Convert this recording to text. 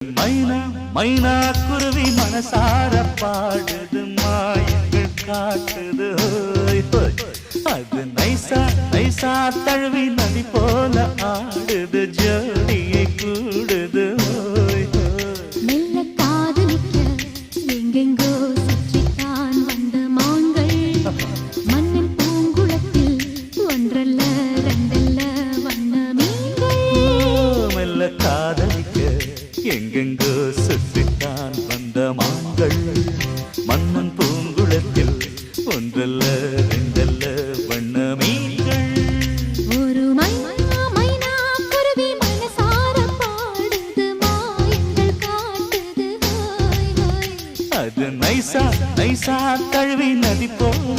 மைனா மைனா குருவி மனசார பாடுது மாயங்கள் காட்டுது அது நைசா நைசா தழுவி நதி போல ஆடுது ஜோடியை கூடுது மெல்ல காதலிக்க எங்கெங்கோ சுற்றித்தான் வந்த மான்கள். மண்ணின் பூங்குளத்தில் ஒன்றல்ல ரெண்டல்ல எங்கெங்கோ சுற்றித்தான் வந்த மான்கள். மன்னன் பூங்குளத்தில் ஒன்றல்ல ரெண்டல்ல வண்ண மீன்கள். ஒரு அது நைசா நைசா தழுவி நதி போல